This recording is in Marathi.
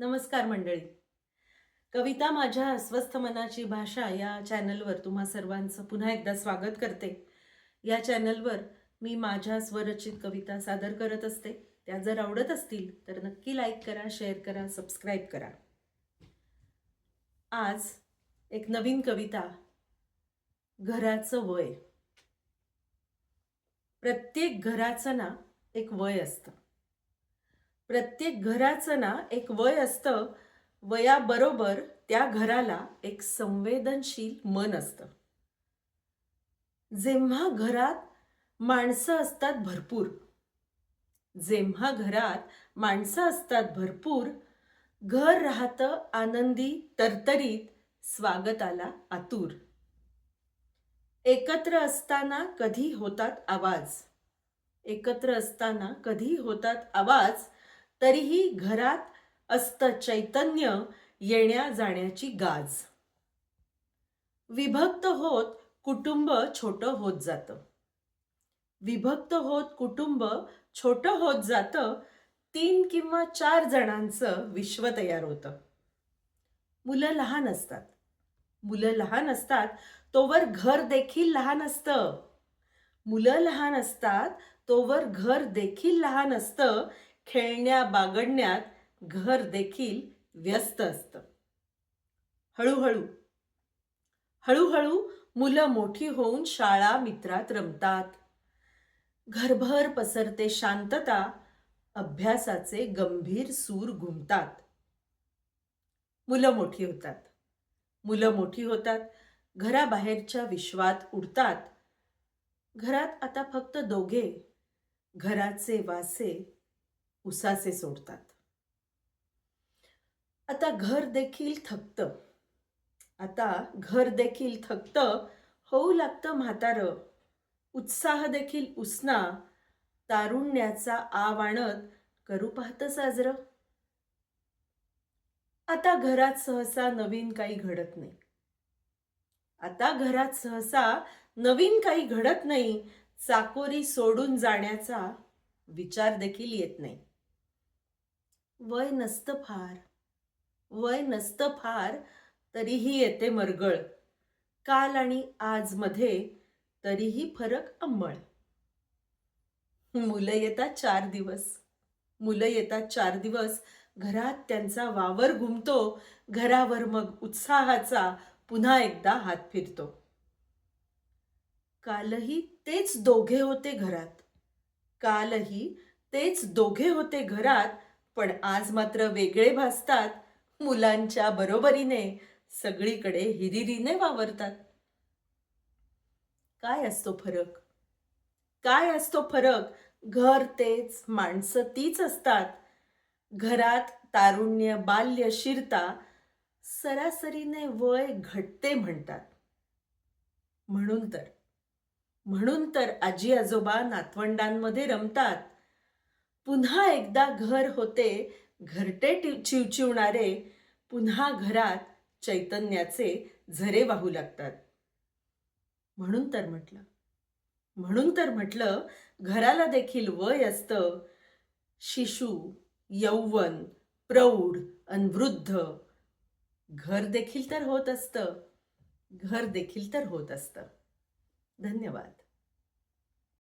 नमस्कार मंडळी. कविता माझ्या अस्वस्थ मनाची भाषा या चॅनलवर तुम्हा सर्वांचं पुन्हा एकदा स्वागत करते. या चॅनलवर मी माझ्या स्वरचित कविता सादर करत असते. त्या जर आवडत असतील तर नक्की लाईक करा शेअर करा सबस्क्राईब करा. आज एक नवीन कविता घराचं वय. प्रत्येक घराचं ना एक वय असतं. प्रत्येक घराचं ना एक वय असतं. वयाबरोबर त्या घराला एक संवेदनशील मन असतं. जेव्हा घरात माणसं असतात भरपूर जेव्हा घरात माणसं असतात भरपूर घर राहतं आनंदी तरतरीत स्वागताला आतुर. एकत्र असताना कधी होतात आवाज? एकत्र असताना कधी होतात आवाज? तरीही घरात असतं चैतन्य येण्या जाण्याची गाज. विभक्त होत कुटुंब छोटं होत जातं. विभक्त होत कुटुंब छोटं होत जातं तीन किंवा चार जणांचं विश्व तयार होतं. मुलं लहान असतात. मुलं लहान असतात तोवर घर देखील लहान असतं. मुलं लहान असतात तोवर घर देखील लहान असतं खेळण्या बागडण्यात घर देखील व्यस्त असतं. हळूहळू हळूहळू मुलं मोठी होऊन शाळा मित्रात रमतात. घरभर पसरते शांतता अभ्यासाचे गंभीर सूर घुमतात. मुलं मोठी होतात. मुलं मोठी होतात घराबाहेरच्या विश्वात उडतात. घरात आता फक्त दोघे घराचे वासे उसासे सोडतात. आता घर देखील थकतं. आता घर देखील थकतं होऊ लागतं म्हातारं. उत्साह देखील उसना तारुण्याचा आव आणत करू पाहतं साजरं. आता घरात सहसा नवीन काही घडत नाही. आता घरात सहसा नवीन काही घडत नाही चाकोरी सोडून जाण्याचा विचार देखील येत नाही. वय नसतं फार. वय नसतं फार तरीही येते मरगळ. काल आणि आज मध्ये तरीही फरक अंमळ. मुलं येतात चार दिवस. मुलं येतात चार दिवस घरात त्यांचा वावर घुमतो घरावर मग उत्साहाचा पुन्हा एकदा हात फिरतो. कालही तेच दोघे होते घरात. कालही तेच दोघे होते घरात पण आज मात्र वेगळे भासतात. मुलांच्या बरोबरीने सगळीकडे हिरिरीने वावरतात. काय असतो फरक? काय असतो फरक? घर तेच माणसं तीच असतात. घरात तारुण्य बाल्य शिरता सरासरीने वय घटते म्हणतात. म्हणून तर म्हणून तर आजी आजोबा नातवंडांमध्ये रमतात. पुन्हा एकदा घर होते घरटे चिवचिवणारे पुन्हा घरात चैतन्याचे झरे वाहू लागतात. म्हणून तर म्हटलं. म्हणून तर म्हटलं घराला देखील वय असतं. शिशु यौवन प्रौढ अनवृद्ध घर देखील तर होत असतं. घर देखील तर होत असतं. धन्यवाद.